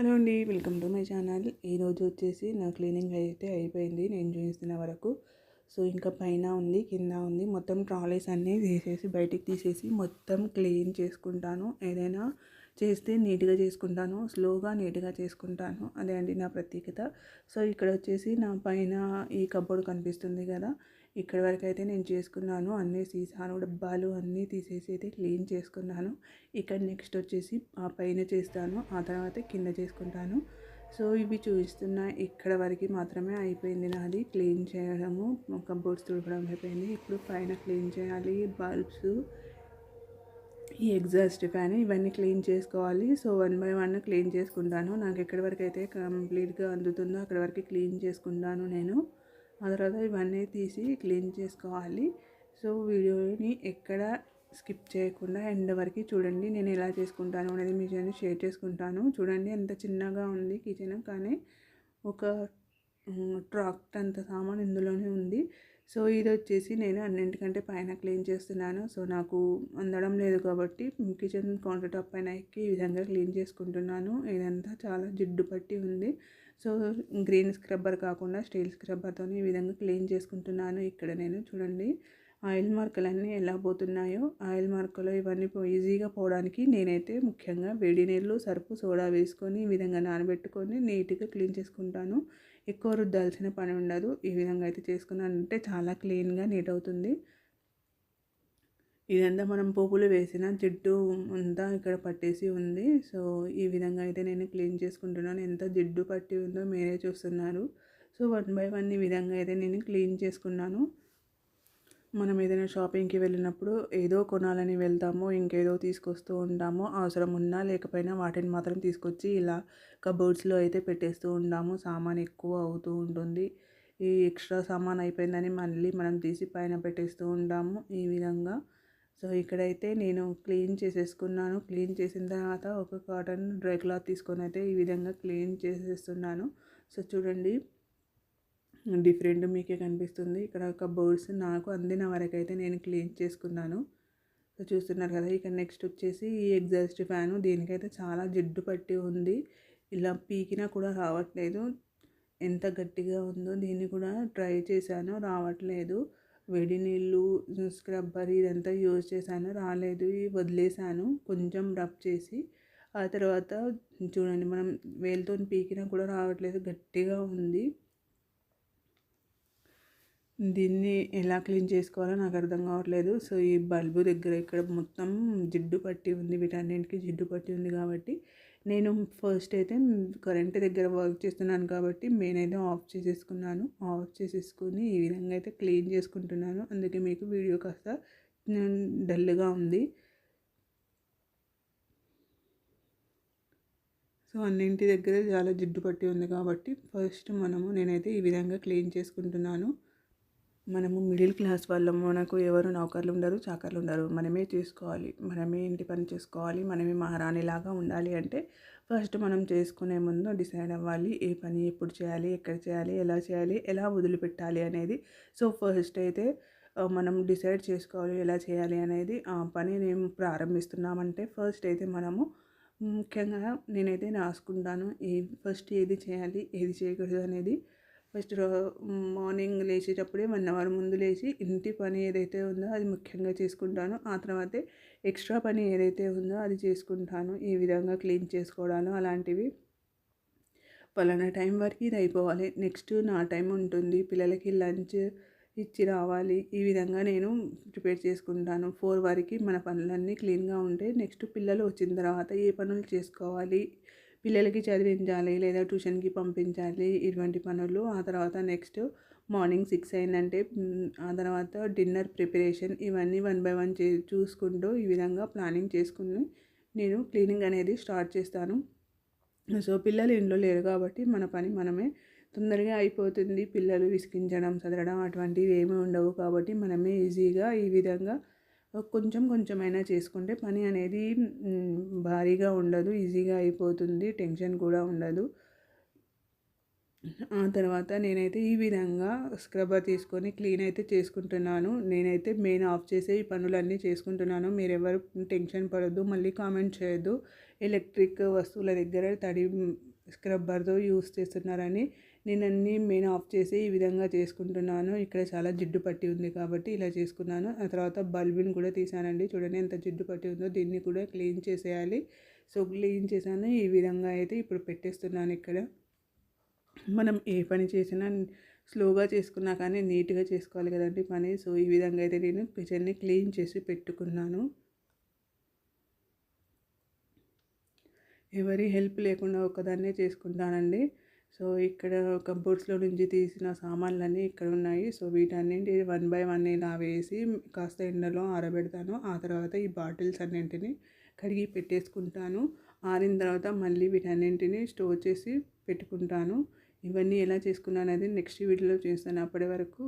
Hello అండి welcome to my channel. ఈరోజు వచ్చేసి నా క్లీనింగ్ అయితే అయిపోయింది. నేను చూసిన వరకు. సో ఇంకా పైన ఉంది కింద ఉంది. మొత్తం ట్రాలీస్ అన్నీ తీసేసి బయటికి తీసేసి మొత్తం క్లీన్ చేసుకుంటాను. ఏదైనా చేస్తే నీట్గా చేసుకుంటాను స్లోగా నీట్గా చేసుకుంటాను. అదే అండి నా ప్రత్యేకత. సో ఇక్కడ వచ్చేసి నా పైన ఈ కబోర్డ్ కనిపిస్తుంది కదా ఇక్కడ వరకు అయితే నేను చేసుకున్నాను. అన్నీ సీసాలు డబ్బాలు అన్నీ తీసేసి అయితే క్లీన్ చేసుకున్నాను. ఇక్కడ నెక్స్ట్ వచ్చేసి ఆ పైన చేస్తాను ఆ తర్వాత కింద చేసుకుంటాను. సో ఇవి చూపిస్తున్న ఇక్కడ వరకు మాత్రమే అయిపోయింది నాది. క్లీన్ చేయడము కబోర్డ్స్ తుడపడం అయిపోయింది. ఇప్పుడు పైన క్లీన్ చేయాలి బల్బ్స్ ఈ ఎగ్జాస్ట్ ఫ్యాన్ ఇవన్నీ క్లీన్ చేసుకోవాలి. So one by one clean చేసుకుంటాను. నాకు ఎక్కడి వరకు అయితే కంప్లీట్గా అందుతుందో అక్కడ వరకు క్లీన్ చేసుకుంటాను నేను. ఆ తర్వాత ఇవన్నీ తీసి క్లీన్ చేసుకోవాలి. సో వీడియోని ఎక్కడ స్కిప్ చేయకుండా ఎండ్ వరకు చూడండి. నేను ఎలా చేసుకుంటాను అనేది మీ షేర్ చేసుకుంటాను. చూడండి ఎంత చిన్నగా ఉంది కిచెన్. కానీ ఒక ట్రాక్ట్ అంత సామాన్ ఇందులోనే ఉంది. సో ఇది వచ్చేసి నేను అన్నింటికంటే పైన క్లీన్ చేస్తున్నాను. సో నాకు అందడం లేదు కాబట్టి కిచెన్ కౌంటర్ టాప్ పైన ఎక్కి ఈ విధంగా క్లీన్ చేసుకుంటున్నాను. ఇదంతా చాలా జిడ్డు పట్టి ఉంది. సో గ్రీన్ స్క్రబ్బర్ కాకుండా స్టీల్ స్క్రబ్బర్తో ఈ విధంగా క్లీన్ చేసుకుంటున్నాను. ఇక్కడ నేను చూడండి ఆయిల్ మార్కులన్నీ ఎలా పోతున్నాయో. ఆయిల్ మార్కులు ఇవన్నీ ఈజీగా పోవడానికి నేనైతే ముఖ్యంగా వేడి నీళ్ళు సరుపు సోడా వేసుకొని ఈ విధంగా నానబెట్టుకొని నీట్గా క్లీన్ చేసుకుంటాను. ఎక్కువ రుద్దాల్సిన పని ఉండదు. ఈ విధంగా అయితే చేసుకున్నానంటే చాలా క్లీన్గా నీట్ అవుతుంది. ఇదంతా మనం పోపులు వేసిన జిడ్డు అంతా ఇక్కడ పట్టేసి ఉంది. సో ఈ విధంగా అయితే నేను క్లీన్ చేసుకుంటున్నాను. ఎంత జిడ్డు పట్టి ఉందో మీరే చూస్తున్నారు. సో వన్ బై వన్ ఈ విధంగా అయితే నేను క్లీన్ చేసుకున్నాను. మనం ఏదైనా షాపింగ్కి వెళ్ళినప్పుడు ఏదో కొనాలని వెళ్తాము ఇంకేదో తీసుకొస్తూ ఉంటాము అవసరం ఉన్నా లేకపోయినా వాటిని మాత్రం తీసుకొచ్చి ఇలా కబోర్డ్స్లో అయితే పెట్టేస్తూ ఉంటాము. సామాన్ ఎక్కువ అవుతూ ఉంటుంది. ఈ ఎక్స్ట్రా సామాన్ అయిపోయిందని మళ్ళీ మనం తీసి పైన పెట్టేస్తూ ఉంటాము ఈ విధంగా. సో ఇక్కడైతే నేను క్లీన్ చేసేసుకున్నాను. క్లీన్ చేసిన తర్వాత ఒక కాటన్ డ్రై క్లాత్ తీసుకొని అయితే ఈ విధంగా క్లీన్ చేసేస్తున్నాను. సో చూడండి. డిఫరెంట్ మీకే కనిపిస్తుంది. ఇక్కడ ఒక బర్డ్స్ నాకు అందిన వరకు అయితే నేను క్లీన్ చేసుకున్నాను. సో చూస్తున్నారు కదా ఇక్కడ నెక్స్ట్ వచ్చేసి ఈ ఎగ్జాస్ట్ ఫ్యాను దీనికైతే చాలా జిడ్డు పట్టి ఉంది. ఇలా పీకినా కూడా రావట్లేదు. ఎంత గట్టిగా ఉందో దీన్ని కూడా ట్రై చేశాను రావట్లేదు. వేడి నీళ్ళు స్క్రబ్బర్ ఇదంతా యూజ్ చేశాను రాలేదు. వదిలేసాను కొంచెం రబ్ చేసి. ఆ తర్వాత చూడండి మనం వేలుతో పీకినా కూడా రావట్లేదు గట్టిగా ఉంది. దీన్ని ఎలా క్లీన్ చేసుకోవాలో నాకు అర్థం కావట్లేదు. సో ఈ బల్బు దగ్గర ఇక్కడ మొత్తం జిడ్డు పట్టి ఉంది. వీటన్నింటికి జిడ్డు పట్టి ఉంది కాబట్టి నేను ఫస్ట్ అయితే కరెంట్ దగ్గర వర్క్ చేస్తున్నాను కాబట్టి మెయిన్ అయితే ఆఫ్ చేసేసుకున్నాను. ఆఫ్ చేసేసుకుని ఈ విధంగా అయితే క్లీన్ చేసుకుంటున్నాను. అందుకే మీకు వీడియో కాస్త డల్గా ఉంది. సో అన్నింటి దగ్గర చాలా జిడ్డు పట్టి ఉంది కాబట్టి ఫస్ట్ మనము నేనైతే ఈ విధంగా క్లీన్ చేసుకుంటున్నాను. మనము మిడిల్ క్లాస్ వాళ్ళం. మనకు ఎవరు నౌకర్లు ఉండరు చాకర్లు ఉండరు. మనమే చేసుకోవాలి. మనమే ఇంటి పని చేసుకోవాలి. మనమే మహారాణిలాగా ఉండాలి అంటే ఫస్ట్ మనం చేసుకునే ముందు డిసైడ్ అవ్వాలి. ఏ పని ఎప్పుడు చేయాలి ఎక్కడ చేయాలి ఎలా చేయాలి ఎలా వదిలిపెట్టాలి అనేది. సో ఫస్ట్ అయితే మనం డిసైడ్ చేసుకోవాలి ఎలా చేయాలి అనేది. ఆ పని నేను ప్రారంభిస్తున్నామంటే ఫస్ట్ అయితే మనము ముఖ్యంగా నేనైతే రాసుకుంటాను. ఏ ఫస్ట్ ఏది చేయాలి ఏది చేయకూడదు అనేది ఫస్ట్ మార్నింగ్ లేచేటప్పుడే వన్ అవర్ ముందు లేచి ఇంటి పని ఏదైతే ఉందో అది ముఖ్యంగా చేసుకుంటాను. ఆ తర్వాతే ఎక్స్ట్రా పని ఏదైతే ఉందో అది చేసుకుంటాను. ఈ విధంగా క్లీన్ చేసుకోవడాలు అలాంటివి. పలానా టైం వరకు ఇది అయిపోవాలి. నెక్స్ట్ నా టైం ఉంటుంది. పిల్లలకి లంచ్ ఇచ్చి రావాలి. ఈ విధంగా నేను ప్రిపేర్ చేసుకుంటాను. ఫోర్ వరకు మన పనులన్నీ క్లీన్గా ఉంటే నెక్స్ట్ పిల్లలు వచ్చిన తర్వాత ఏ పనులు చేసుకోవాలి? పిల్లలకి చదివించాలి లేదా ట్యూషన్కి పంపించాలి ఇటువంటి పనులు. ఆ తర్వాత నెక్స్ట్ మార్నింగ్ సిక్స్ అయిందంటే ఆ తర్వాత డిన్నర్ ప్రిపరేషన్ ఇవన్నీ వన్ బై వన్ చే చూసుకుంటూ ఈ విధంగా ప్లానింగ్ చేసుకుని నేను క్లీనింగ్ అనేది స్టార్ట్ చేస్తాను. సో పిల్లలు ఇంట్లో లేరు కాబట్టి మన పని మనమే. తొందరగా అయిపోతుంది పిల్లలు విసిగించడం చదవడం అటువంటివి ఏమీ ఉండవు కాబట్టి మనమే ఈజీగా ఈ విధంగా కొంచెం కొంచెమైనా చేసుకుంటే పని అనేది భారీగా ఉండదు ఈజీగా అయిపోతుంది టెన్షన్ కూడా ఉండదు. ఆ తర్వాత నేనైతే ఈ విధంగా స్క్రబ్బర్ తీసుకొని క్లీన్ అయితే చేసుకుంటున్నాను. నేనైతే మెయిన్ ఆఫ్ చేసే ఈ పనులన్నీ చేసుకుంటున్నాను. మీరెవరు టెన్షన్ పడద్దు మళ్ళీ కామెంట్ చేయొద్దు. ఎలక్ట్రిక్ వస్తువుల దగ్గర తడి స్క్రబ్బర్తో యూస్ చేస్తున్నారని నేను అన్నీ మెయిన్ ఆఫ్ చేసి ఈ విధంగా చేసుకుంటున్నాను. ఇక్కడ చాలా జిడ్డు పట్టి ఉంది కాబట్టి ఇలా చేసుకున్నాను. ఆ తర్వాత బల్బుని కూడా తీసానండి. చూడండి ఎంత జిడ్డు పట్టి ఉందో. దీన్ని కూడా క్లీన్ చేసేయాలి. సో క్లీన్ చేశాను. ఈ విధంగా అయితే ఇప్పుడు పెట్టేస్తున్నాను ఇక్కడ. మనం ఏ పని చేసినా స్లోగా చేసుకున్నా కానీ నీట్గా చేసుకోవాలి కదండి పని. సో ఈ విధంగా అయితే నేను కిచెన్ని క్లీన్ చేసి పెట్టుకున్నాను. ఎవరి హెల్ప్ లేకుండా ఒకదాన్నే చేసుకుంటానండి. సో ఇక్కడ కబోర్డ్స్లో నుంచి తీసిన సామాన్లన్నీ ఇక్కడ ఉన్నాయి. సో వీటన్నింటి వన్ బై వన్ ఇలా వేసి కాస్త ఎండలో ఆరబెడతాను. ఆ తర్వాత ఈ బాటిల్స్ అన్నింటిని కడిగి పెట్టేసుకుంటాను. ఆరిన తర్వాత మళ్ళీ వీటన్నింటిని స్టోర్ చేసి పెట్టుకుంటాను. ఇవన్నీ ఎలా చేసుకున్నాను అనేది నెక్స్ట్ వీడియోలో చేస్తాను. అప్పటి వరకు